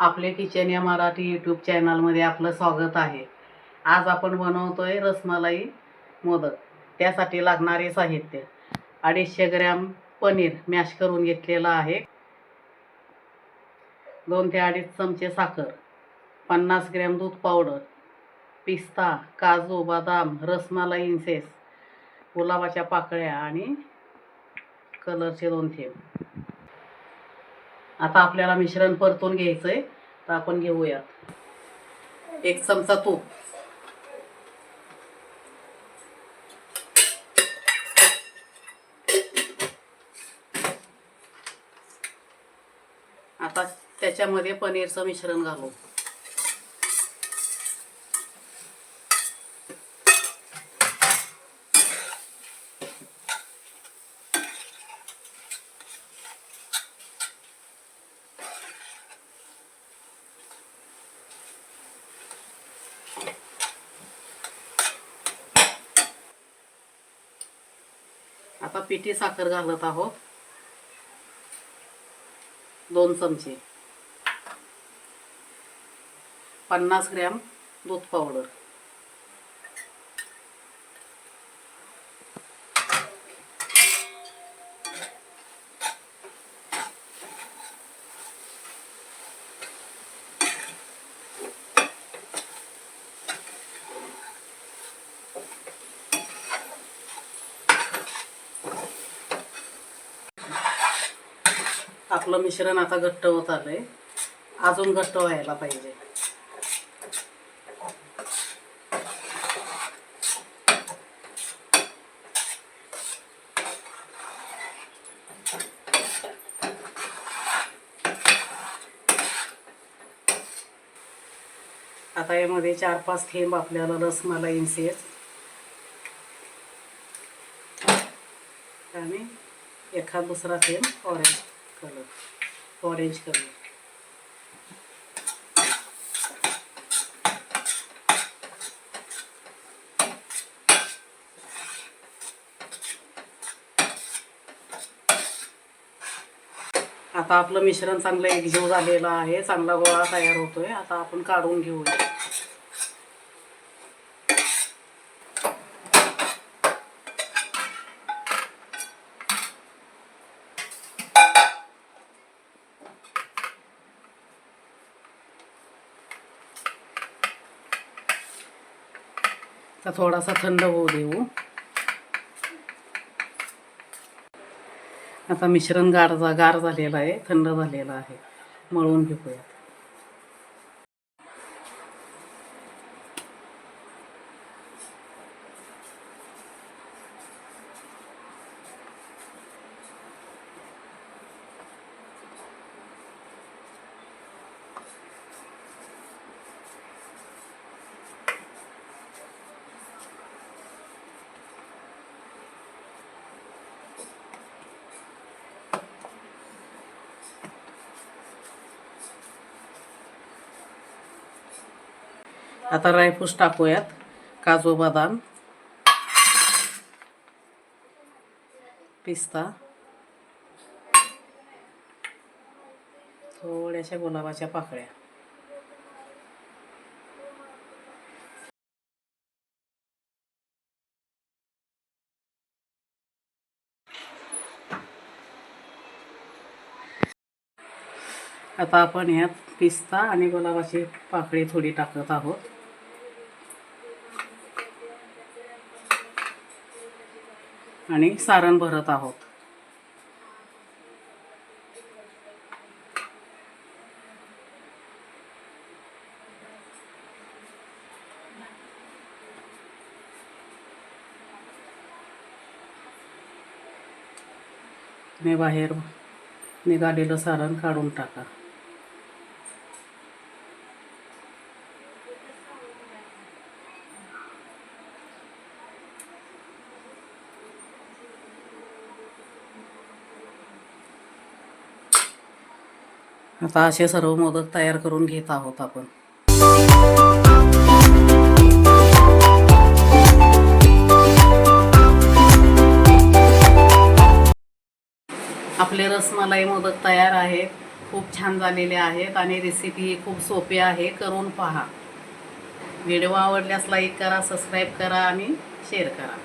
आपले किचन या मराठी यूट्यूब चॅनलमध्ये आपलं स्वागत आहे. आज आपण बनवतो आहे रसमलाई मोदक. त्यासाठी लागणारे साहित्य. अडीचशे ग्रॅम पनीर मॅश करून घेतलेलं आहे. दोन ते अडीच चमचे साखर पन्नास ग्रॅम दूध पावडर पिस्ता काजू बदाम रसमलाई इन्सेस गुलाबाच्या पाकळ्या आणि कलरचे दोन थेंब. आता आपल्याला मिश्रण परतून घ्यायचंय. तर आपण घेऊयात. एक चमचा तूप. आता त्याच्यामध्ये पनीरचं मिश्रण घालू. आता पिठी साखर घालत आहोत. दोन चमचे. पन्नास ग्रॅम दूध पावडर. आपलं मिश्रण आता घट्ट होत आलंय. अजून घट्ट व्हायला पाहिजे. आता यामध्ये चार पाच थेंब आपल्याला रसमलाई इन्सेस. आणि एखाद दुसरा थेंब ऑरेंज. कलर. Orange colour. आता आपलं मिश्रण चांगलं एकजीव झालेलं आहे. चांगला गोळा तयार होतोय. आता आपण काढून घेऊया. तर थोडासा थंड होऊ देऊ. आता मिश्रण गार जा गार झालेलं आहे थंड झालेलं आहे. मळून घेऊयात. आता ड्रायफ्रूट्स टाकूयात काजू बदाम पिस्ता थोड्याशा गुलाबाच्या पाकळ्या. आता आपण यात पिस्ता आणि गुलाबाची पाकळी थोडी टाकत आहोत. आणि सारण भरत आहोत. मी बाहेर निघालेलं सारण काढून टाका. आता असे सर्व मोदक तयार करून घेत आहोत आपण. आपले रसमलाई मोदक तयार आहेत. खूप छान झालेले आहेत आणि रेसिपी ही खूप सोपी आहे. करून पहा. व्हिडिओ आवडल्यास लाईक करा सबस्क्राईब करा आणि शेअर करा.